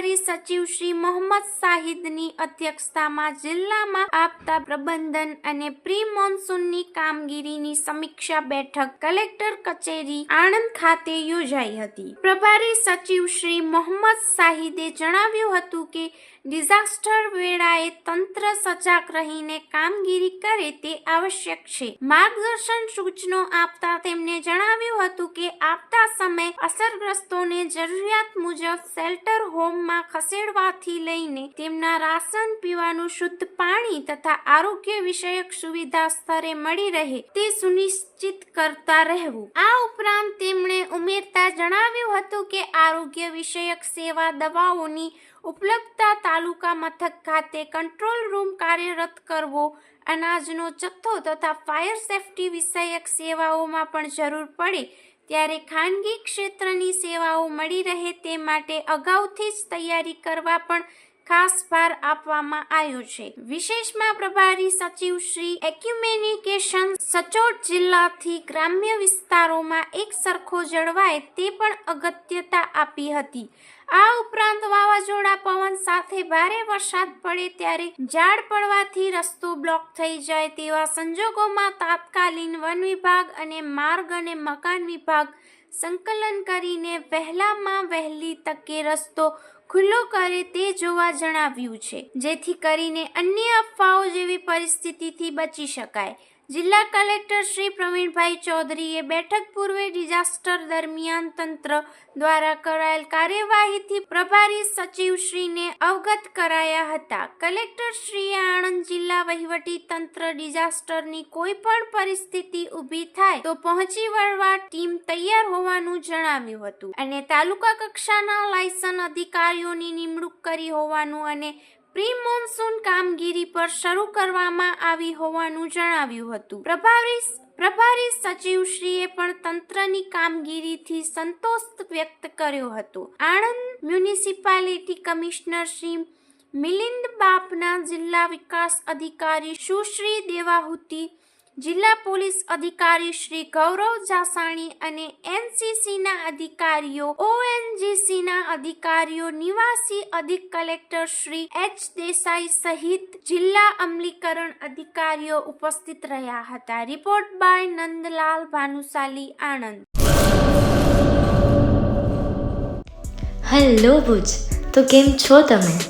પ્રભારી સચિવ શ્રી મોહમ્મદ શાહિદની અધ્યક્ષતામાં જિલ્લામાં આપતા પ્રબંધન અને પ્રી મોન્સૂનની કામગીરીની સમીક્ષા બેઠક કલેક્ટર કચેરી આણંદ ખાતે યોજાઈ હતી. પ્રભારી સચિવ શ્રી મોહમ્મદ શાહિદે જણાવ્યું હતું કે, ડિઝાસ્ટર વેળાએ તંત્ર સજાગ રહીને કામગીરી કરે તે આવશ્યક છે. માર્ગદર્શન સૂચનો આપતા તેમણે જણાવ્યું હતું કે અસરગ્રસ્તોને જરૂરિયાત મુજબ શેલ્ટર હોમમાં ખસેડવાથી લઈને તેમના રાશન પીવાનું શુદ્ધ પાણી તથા આરોગ્ય વિષયક સુવિધા સ્તરે મળી રહે તે સુનિશ્ચિત કરતા રહેવું. આ ઉપરાંત તેમણે ઉમેરતા જણાવ્યું હતું કે આરોગ્ય વિષયક સેવા દવાઓની ઉપલબ્ધતા તાલુકા મથક ખાતે કંટ્રોલ રૂમ કાર્યરત કરવો, અનાજનો જથ્થો તથા ફાયર સેફટી વિષયક સેવાઓમાં પણ જરૂર પડે ત્યારે ખાનગી ક્ષેત્રની સેવાઓ મળી રહે તે માટે અગાઉથી જ તૈયારી કરવા પણ ખાસ ભાર આપવામાં આવ્યો છે. વિશેષમાં પ્રભારી સચિવ શ્રી એક્યુમેનિકેશન સચોટ જિલ્લાથી ગ્રામ્ય વિસ્તારોમાં એક સરખો જળવાય તે પણ અગત્યતા આપી હતી. આ ઉપરાંત વાવાઝોડા પવન સાથે ભારે વરસાદ પડે ત્યારે ઝાડ પડવાથી રસ્તો બ્લોક થઈ જાય તેવા સંજોગોમાં તાત્કાલીન વન વિભાગ અને માર્ગ અને મકાન વિભાગ સંકલન કરીને વહેલામાં વહેલી તકે રસ્તો ખુલ્લો કરે તે જોવા જણાવ્યું છે. જેથી કરીને અન્ય અફવાઓ જેવી પરિસ્થિતિથી બચી શકાય. જિલ્લા કલેક્ટર શ્રી પ્રવીણભાઈ ચૌધરીએ બેઠક પૂર્વે ડિઝાસ્ટર દરમિયાન તંત્ર દ્વારા કરાયેલ કાર્યવાહીથી પ્રભારી સચિવશ્રીને અવગત કરાયા હતા. કલેક્ટર શ્રીએ આણંદ જિલ્લા વહીવટી તંત્ર ડિઝાસ્ટરની કોઈ પણ પરિસ્થિતિ ઊભી થાય તો પહોંચી વળવા ટીમ તૈયાર હોવાનું જણાવ્યું હતું અને તાલુકા કક્ષાના લાયસન અધિકારીઓની નિમણૂક કરી હોવાનું અને પ્રી મોન્સૂન કામગીરી પર શરૂ કરવામાં આવી હોવાનું જણાવ્યું હતું. પ્રભારી પ્રભારી સચિવશ્રીએ પણ તંત્રની કામગીરીથી સંતોષ વ્યક્ત કર્યો હતો. આણંદ મ્યુનિસિપાલિટી કમિશનર શ્રી મિલિંદ બાપના જિલ્લા વિકાસ અધિકારી સુશ્રી દેવાહુતિ જિલ્લા પોલીસ અધિકારી શ્રી ગૌરવ જાસાણી અને એનસીસીના અધિકારીઓ, ઓએનજીસીના અધિકારીઓ, નિવાસી અધિક કલેક્ટર શ્રી એચ દેસાઈ સહિત જિલ્લા અમલીકરણ અધિકારીઓ ઉપસ્થિત રહ્યા હતા. Report by Nandlal Bhanushali Anand. Hello Bhuj, તો કેમ છો તમે?